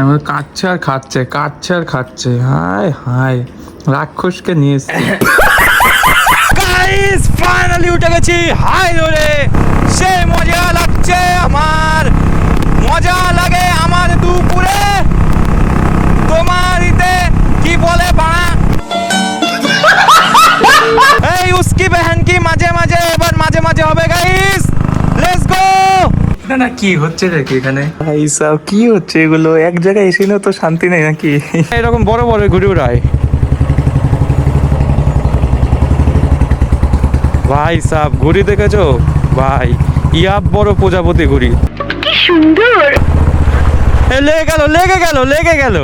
আমি কাচ্ছে আর খাচ্ছে কাচ্ছে আর খাচ্ছে। হায় হায়, রাক্ষসকে নিয়ে এসছি। গাইস ফাইনালি উঠে গেছি। হাই রোডে সে মজা লাগছে আমার। মজা লাগে আমার দুপুরে। তোমার ইতে কি বলে বাড়া এই উস্কি বেহেন কি মাঝে মাঝে, এবার মাঝে মাঝে হবে গাইস না না কি হচ্ছে নাকি এখানে? ভাই সাহ কি হচ্ছে এগুলো? এক জায়গায় এসে না তো শান্তি নেই নাকি? এরকম বড় বড় ঘুরে উড়ায় ভাই সাহ ঘুড়ি দেখেছ? ভাই ইয়াব বড় প্রজাপতি ঘুড়ি। কি সুন্দর! লেগে গেল লেগে গেল লেগে গেল।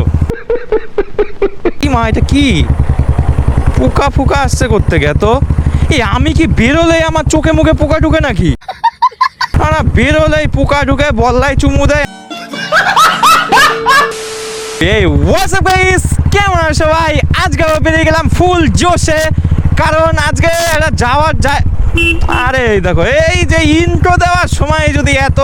কি মা এটা কি? পোকা ফুকা আসছে করতে গে তো এই আমি কি বেরোলে আমার চোখে মুখে পোকা ঢুকে নাকি? না বেরোলেই পোকা ঢুকে বল্লাই চুমু দেয়। এই হোয়াটসঅ্যাপ গাইস কেমন আছো সবাই? আজকে বেরিয়ে গেলাম ফুল জোশে। কারণ আজকে একটা যাওয়ার যায় আরে দেখো এই যে ইন্ট্রো দেওয়ার সময় যদি এত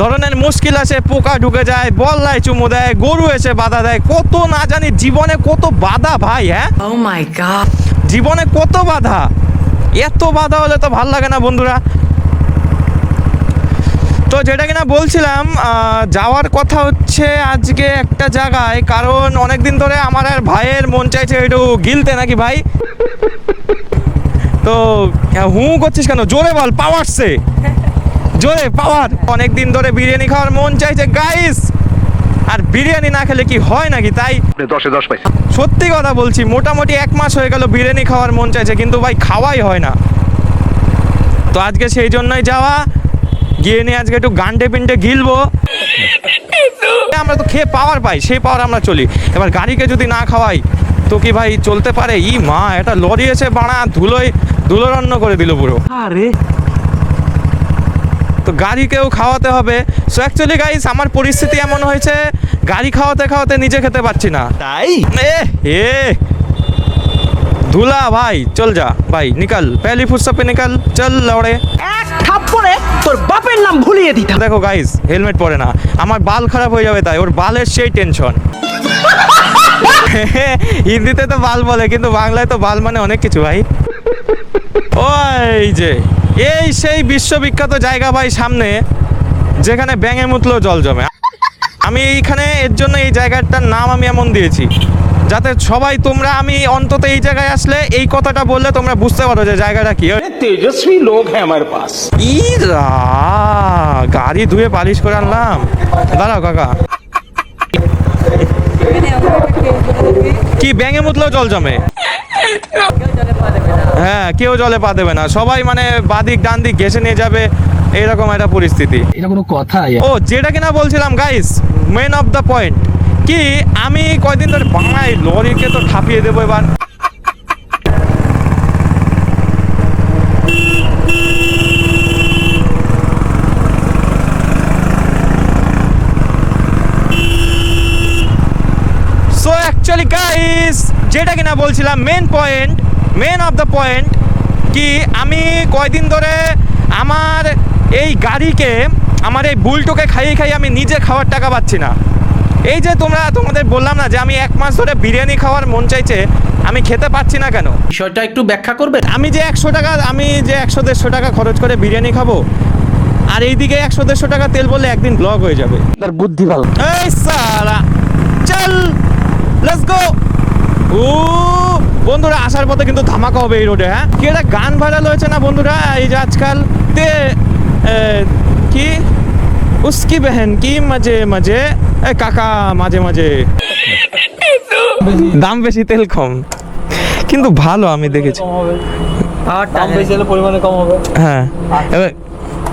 ধরনের মুশকিল আসে পোকা ঢুকে যায় বল্লায় চুমু দেয় গরু এসে বাধা দেয় কত না জানি জীবনে কত বাধা ভাই হ্যাঁ? ও মাই গড জীবনে কত বাধা? এত বাধা হলে তো ভালো লাগে না বন্ধুরা। তো যেটা কিনা বলছিলাম যাওয়ার কথা হচ্ছে আজকে একটা জায়গায় কারণ অনেক দিন ধরে আমার আর ভাইয়ের মন চাইছে একটু গিলতে নাকি ভাই? তো হ্যাঁ, হু করছিস কেন? জোরে বল পাওয়ার সে। জোরে পাওয়ার অনেক দিন ধরে বিরিয়ানি খাওয়ার মন চাইছে গাইস আর বিরিয়ানি না খেলে কি হয় নাকি তাই? দশে দশ পাইছে সত্যি কথা বলছি মোটামুটি এক মাস হয়ে গেল বিরিয়ানি খাওয়ার মন চাইছে কিন্তু ভাই খাওয়াই হয় না। তো আজকে সেই জন্যই যাওয়া। গিয়ে নিয়ে আজকে একটু গান্ডে পিন্ডে গিলবো। আমরা তো খেয়ে পাওয়ার পাই সেই পাওয়ার আমরা চলি। এবার গাড়িকে যদি না খাওয়াই তো কি ভাই চলতে পারে? ই মা এটা লরি এসে বাড়া করে দিল পুরো। আরে। তো গাড়িকেও খাওয়াতে হবে। সো অ্যাকচুয়ালি গাইস আমার পরিস্থিতি এমন হয়েছে গাড়ি খাওয়াতে খাওয়াতে নিজে খেতে পারছি না। তাই? এ ধুলা ভাই চল যা। ভাই নিকাল পেলি ফুসপে নিকাল চল লড়ে। তোর বাপের নাম ভুলিয়ে দিতাম। দেখো গাইস হেলমেট পরে না। আমার বাল খারাপ হয়ে যাবে তাই, ওর বালের সেই টেনশন হিন্দিতে তো বাল বলে, কিন্তু বাংলায় তো বাল মানে অনেক কিছু ভাই। ওই যে, এই সেই বিশ্ববিখ্যাত জায়গা ভাই সামনে, যেখানে ব্যাঙে মুতলেও জল জমে। আমি এইখানে এর জন্য এই জায়গাটার নাম আমি এমন দিয়েছি। যাতে সবাই তোমরা আমি অন্তত এই জায়গায় আসলে এই কথাটা বললে তোমরা বুঝতে পারো যে জায়গাটা কি। তেজস্বী লোক হ্যাঁ আমার পাস ইরা গাড়ি ধুয়ে পালিশ করে আনলাম। দাঁড়াও কাকা। কি ব্যাঙে মুতলেও জল জমে? হ্যাঁ কেউ জলে পা দেবে না। সবাই মানে বাদিক ডান দিক ঘেসে নিয়ে যাবে। এরকম একটা পরিস্থিতি। এটা কোনো কথা ও যেটা কিনা বলছিলাম guys main of the point কি আমি কয়দিন ধরে বাংলায় লরিকে তো ঠাপিয়ে দেবো এবার সো অ্যাকচুয়ালি গাইস যেটা কিনা বলছিলাম main point main of the point কি আমি কয়দিন ধরে আমার এই গাড়িকে আমার এই বুলটোকে খাইয়ে খাইয়ে আমি নিজে খাওয়ার টাকা পাচ্ছি না। এই যে তোমরা তোমাদের বললাম না যে আমি এক মাস ধরে বিরিয়ানি খাওয়ার মন চাইছে আমি খেতে পাচ্ছি না কেন? বিষয়টা একটু ব্যাখ্যা করবে আমি যে একশো টাকা আমি যে একশো দেড়শো টাকা খরচ করে বিরিয়ানি খাব আর এইদিকে একশো দেড়শো টাকা তেল বললে একদিন ব্লক হয়ে যাবে। তার বুদ্ধি ভালো। এই সালা চল। লেটস গো ও বন্ধুরা আসার পথে কিন্তু ধামাকা হবে এই রোডে হ্যাঁ? কি একটা গান ভাইরাল হয়েছে না বন্ধুরা? এই যে আজকাল তে কি? উস্কি বেহেন কি মাঝে মাঝে? এ কাকা মাঝে মাঝে। দাম বেশি তেল কম। কিন্তু ভালো আমি দেখেছি। আর দাম বেশি হলে পরিমাণে কম হবে। হ্যাঁ। এবার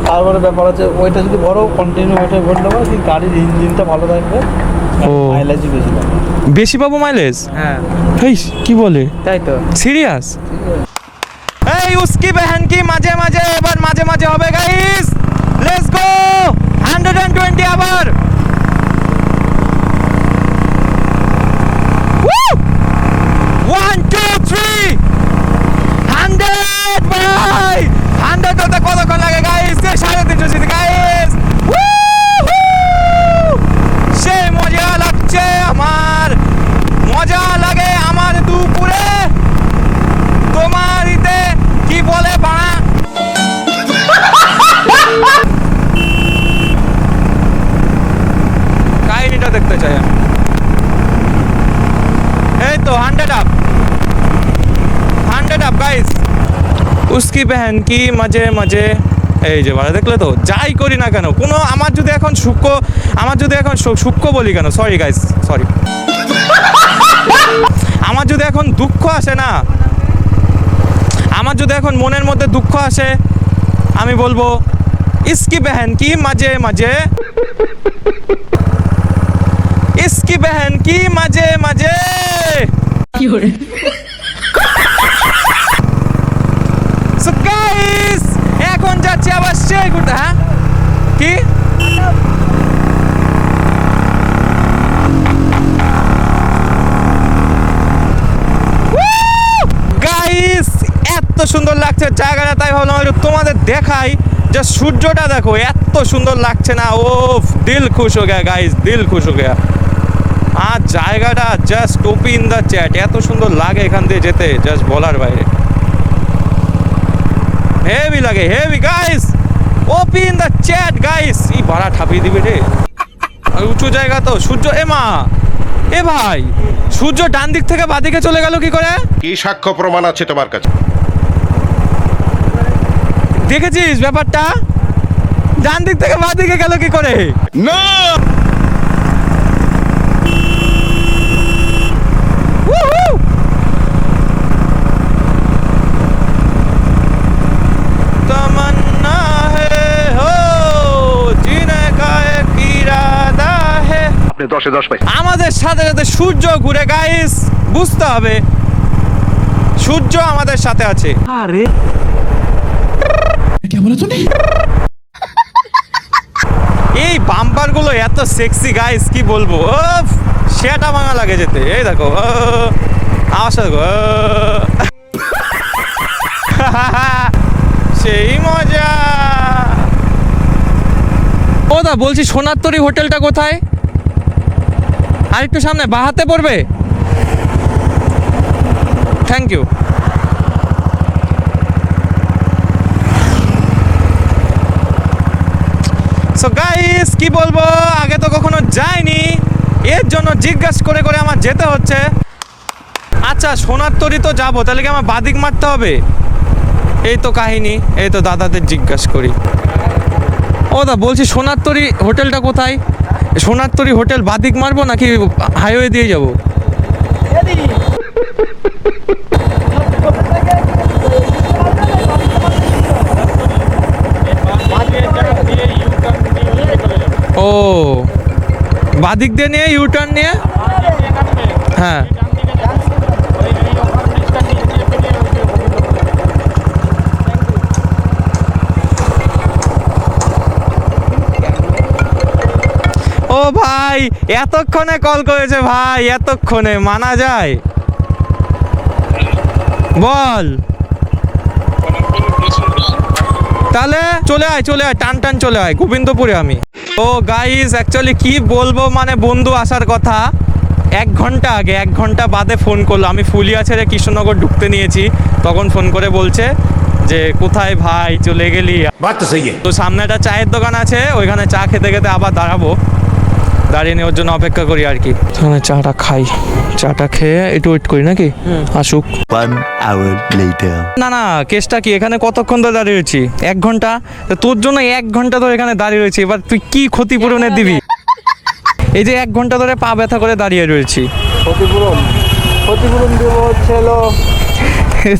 তারপরে ব্যাপার আছে ওইটা যদি ভরো কন্টিনিউ ওইটা ভরে নেব গাড়ির ইঞ্জিনটা ভালো থাকবে। ও। মাইলেজই বেশি পাবে বেশি পাবো মাইলেজ হ্যাঁ। হেই কি বলে? তাই তো। সিরিয়াস এই উস্কি বেহেন কি মাঝে মাঝে এবার মাঝে মাঝে হবে গাইস লেটস গো 120 আবার ওয়ান টু থ্রি হান্ড্রেড ভাই হান্ড্রেড কতক্ষণ লাগে গাইস সাড়ে তিনশো গাইস উস্কি বেহেন কি মাঝে মাঝে? এই যে বাড়া, দেখলে তো? যাই করি না কেন? কোনো আমার যদি এখন সূক্ষ্ম আমার যদি এখন সূক্ষ্ম বলি কেন? সরি গাইস সরি আমার যদি এখন দুঃখ আসে না, আমার যদি এখন মনের মধ্যে দুঃখ আসে, আমি বলব, ইসকি বেহেন কি মাঝে মাঝে? ইসকি বেহেন কি মাঝে মাঝে? So guys, এখন যাচ্ছি সেই ঘুরতে হ্যাঁ? কি? এত সুন্দর লাগছে জায়গাটা, তাই ভাবলাম একটু তোমাদের দেখাই। যে সূর্যটা দেখো, এত সুন্দর লাগছে না। ও দিল খুশ হয়ে গেয়া গাইস দিল খুশ হয়ে গেয়া। আর জায়গাটা জাস্ট ইন দ্য চ্যাট এত সুন্দর লাগে এখান দিয়ে যেতে জাস্ট বলার বাইরে। হেভি লাগে heavy guys OP in the chat guys এই ভাড়া ঠাপিয়ে দিবে রে। আর উঁচু জায়গা তো। সূর্য এ মা। এ ভাই সূর্য ডান দিক থেকে বাদিকে চলে গেল কি করে? কি সাক্ষ্য প্রমাণ আছে তোমার কাছে? দেখেছিস ব্যাপারটা? ডান দিক থেকে বাদিকে গেল কি করে? না দশে দশ পাইছেন আমাদের সাথে সাথে সূর্য ঘুরে গাইস বুঝতে হবে। সূর্য আমাদের সাথে আছে। আরে। এই বাম্পারগুলো এত সেক্সি গাইস কি বলব? সেটা ভাঙা লাগে যেতে। এই দেখো ও, আমার দেখো, সেই মজা। ও দা বলছি সোনার তরী হোটেলটা কোথায়? আর একটু সামনে বাহাতে পড়বে? থ্যাংক ইউ সো গাইস কি বলব? আগে তো কখনো যাইনি। এর জন্য জিজ্ঞাসা করে করে আমার যেতে হচ্ছে। আচ্ছা সোনার তরি তো যাব, তাহলে কি আমার বাদিক মারতে হবে? এই তো কাহিনী, এই তো দাদাদের জিজ্ঞাসা করি। ও দা, বলছি সোনার তরি হোটেলটা কোথায়? সোনার তরি হোটেল বাদিক মারবো নাকি হাইওয়ে দিয়ে যাব? ও, বাদিক দিয়ে নিয়ে ইউটার্ন নিয়ে? হ্যাঁ ও ভাই এতক্ষণে কল করেছে ভাই এতক্ষণে মানা যায়। বল। তাহলে চলে আয় চলে আয় টান টান চলে আয় গোবিন্দপুরে আমি। ও গাইস অ্যাকচুয়ালি কি বলব মানে বন্ধু আসার কথা। এক ঘণ্টা আগে এক ঘণ্টা বাদে ফোন করল। আমি ফুলিয়া ছেড়ে কৃষ্ণনগর ঢুকতে নিয়েছি তখন ফোন করে বলছে যে কোথায় ভাই? চলে গেলি? তো সামনে একটা চায়ের দোকান আছে ওইখানে চা খেতে খেতে আবার দাঁড়াবো। দাঁড়িয়ে নেওয়ার জন্য অপেক্ষা করি আর কি। তাহলে চাটা খাই। চাটা খেয়ে একটু ওয়েট করি নাকি? আসুক। One hour later. না না কেসটা কি? এখানে কতক্ষণ ধরে দাঁড়িয়ে রয়েছি? এক ঘণ্টা? তোর জন্য এক ঘণ্টা ধরে এখানে দাঁড়িয়ে রয়েছি। এবার তুই কি ক্ষতিপূরণের দিবি? এই যে এক ঘণ্টা ধরে পা ব্যথা করে দাঁড়িয়ে রয়েছি। ক্ষতিপূরণ? ক্ষতিপূরণ দেবো হচ্ছে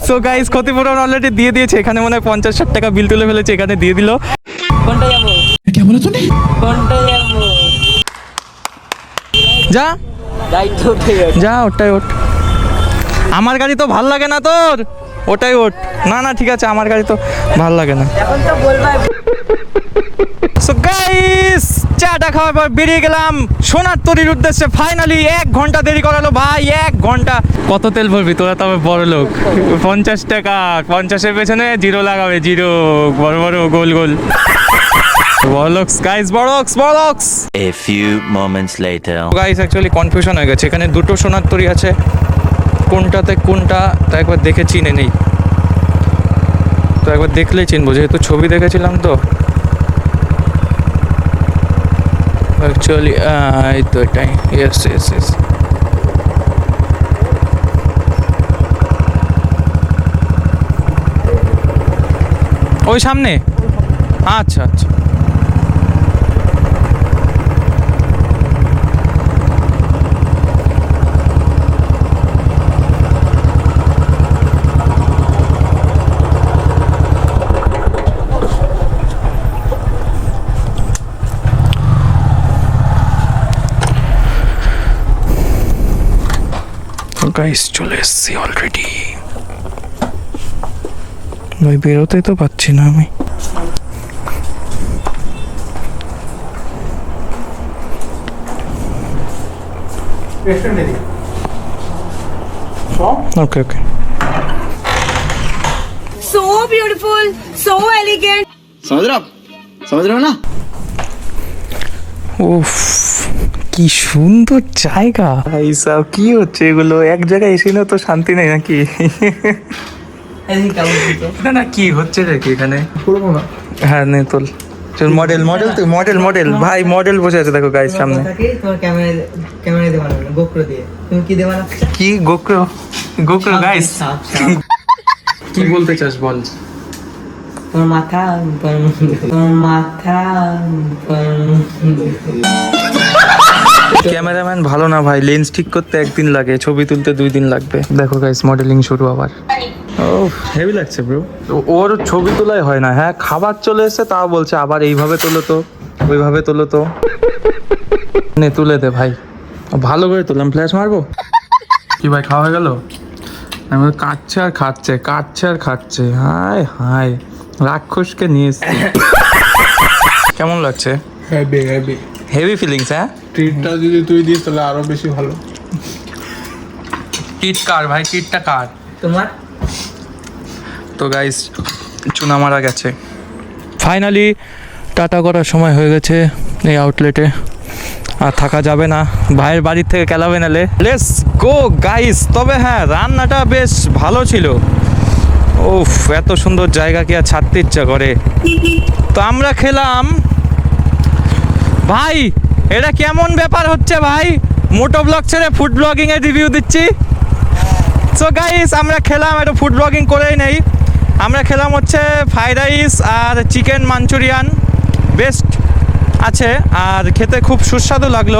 সো গাইস ক্ষতিপূরণ অলরেডি দিয়ে দিয়েছে। এখানে মনে হয় পঞ্চাশ ষাট টাকা বিল তুলে ফেলেছে। এখানে দিয়ে দিল। কোনটা যাব। কোনটা যাব। যা। যা ওটাই ওঠ আমার গাড়ি তো ভালো লাগে না তোর? ওটাই ওঠ না না ঠিক আছে আমার গাড়ি তো ভালো লাগে না। সো গাইস চাটা খাওয়ার পর বেরিয়ে গেলাম সোনার তরির উদ্দেশ্যে। ফাইনালি এক ঘণ্টা দেরি করালো ভাই এক ঘণ্টা। কত তেল ভরবি? তোরা তবে বড় লোক। পঞ্চাশ টাকা পঞ্চাশের পেছনে জিরো লাগাবে জিরো। বড় বড় গোল গোল। বড়লক্স গাইস বড়লক্স বড়লক্স! A few moments later. Guys actually confusion হয়ে গেছে। এখানে দুটো সোনার তরি আছে। কোনটাতে কোনটা তা একবার দেখে চিনে নেই। তো একবার দেখলেই চিনবো যেহেতু ছবি দেখেছিলাম তো। অ্যাকচুয়ালি এই তো এটাই। ইয়েস ইয়েস ইয়েস ওই সামনে? আচ্ছা আচ্ছা। গাইস চলে এসছি অলরেডি ভাই বেরোতে তো পাচ্ছি না আমি। ওকে ওকে So beautiful, so elegant. উফ কি সুন্দর জায়গা। ভাই সাহ কি হচ্ছে এগুলো? এক জায়গায় এসে না তো শান্তি নেই নাকি? না না কি হচ্ছে নাকি এখানে? হ্যাঁ নে তোল। চল মডেল মডেল তো মডেল মডেল ভাই মডেল বসে আছে দেখো গাইস সামনে। তোমার ক্যামেরা ক্যামেরা দেওয়া না গোপ্রো দিয়ে। তুমি কি গোক্রো গোক্রো গাইস। কি বলতে চাস বল। তোমার মাথা তোমার মাথা ক্যামেরাম্যান ভালো না ভাই লেন্স ঠিক করতে একদিন লাগে ছবি তুলতে দুই দিন লাগবে। দেখো গাইস মডেলিং শুরু আবার। ও হেভি লাগছে ব্রো ওর ছবি তোলাই হয় না হ্যাঁ খাবার চলে এসেছে তাও বলছে আবার এইভাবে তোলো তো ওইভাবে তোলো তো। নে তুলে দে ভাই। ভালো করে তুললাম ফ্ল্যাশ মারবো? কি ভাই খাওয়া হয়ে গেল? আমি কাটছে আর খাচ্ছে কাটছে আর খাচ্ছে হায় হায় রাক্ষসকে নিয়ে এসছি। কেমন লাগছে? হ্যাভি হ্যাভি হেভি ফিলিংস হ্যাঁ? ট্রিটটা যদি তুই দিস তাহলে আরও বেশি ভালো। কিট কার ভাই? কিটটা কার? তোমার? তো গাইস চুনা মারা গেছে। ফাইনালি টাটা করার সময় হয়ে গেছে এই আউটলেটে আর থাকা যাবে না। ভাইয়ের বাড়ির থেকে কেলাবে নালে লেস গো গাইস তবে হ্যাঁ রান্নাটা বেশ ভালো ছিল। উফ এত সুন্দর জায়গা কি আর ছাড়তে ইচ্ছা করে। তো আমরা খেলাম। ভাই এটা কেমন ব্যাপার হচ্ছে ভাই? মোটো ব্লগ ছেড়ে ফুড ব্লগিং এর রিভিউ দিচ্ছি। সো গাইস আমরা খেলাম, একটু ফুড ব্লগিং করেই নেই। আমরা খেলাম হচ্ছে ফ্রাইড রাইস আর চিকেন মাঞ্চুরিয়ান বেস্ট আছে, আর খেতে খুব সুস্বাদু লাগল।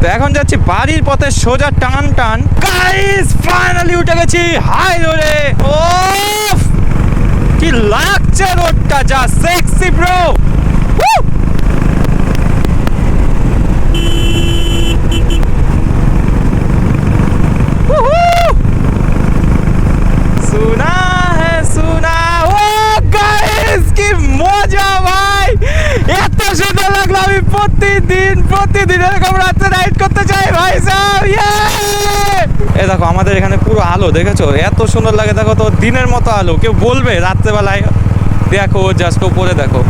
তো এখন যাচ্ছি বাড়ির পথে সোজা টান টান। গাইস ফাইনালি উঠে গেছি। হাই রোডে ও কি লাগছে রোডটা যা সেক্সি ব্রো সুন্দর লাগল আমি প্রতিদিন প্রতিদিন এরকম রাইড করতে চাই ভাই সাহেব এ দেখো, আমাদের এখানে পুরো আলো, দেখেছ? এত সুন্দর লাগে, দেখো তো, দিনের মতো আলো। কেউ বলবে রাত্রেবেলায়, দেখো জাস্ট উপরে দেখো।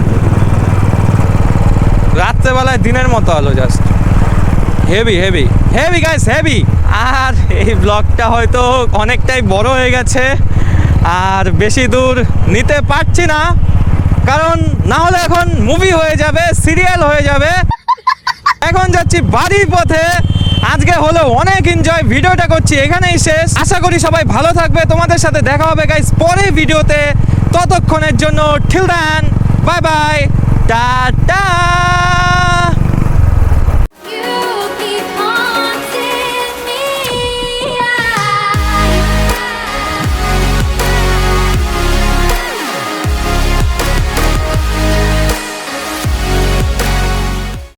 রাত্রেবেলায় দিনের মতো আলো just heavy heavy heavy guys heavy আর এই ব্লগটা হয়তো অনেকটাই বড় হয়ে গেছে, আর বেশি দূর নিতে পারছি না। কারণ না হলে এখন মুভি হয়ে যাবে সিরিয়াল হয়ে যাবে। এখন যাচ্ছি বাড়ির পথে। আজকে হলো অনেক এনজয় ভিডিওটা করছি, এখানেই শেষ। আশা করি সবাই ভালো থাকবে। তোমাদের সাথে দেখা হবে গাইস পরে ভিডিওতে। ততক্ষণের জন্য till then bye bye tata!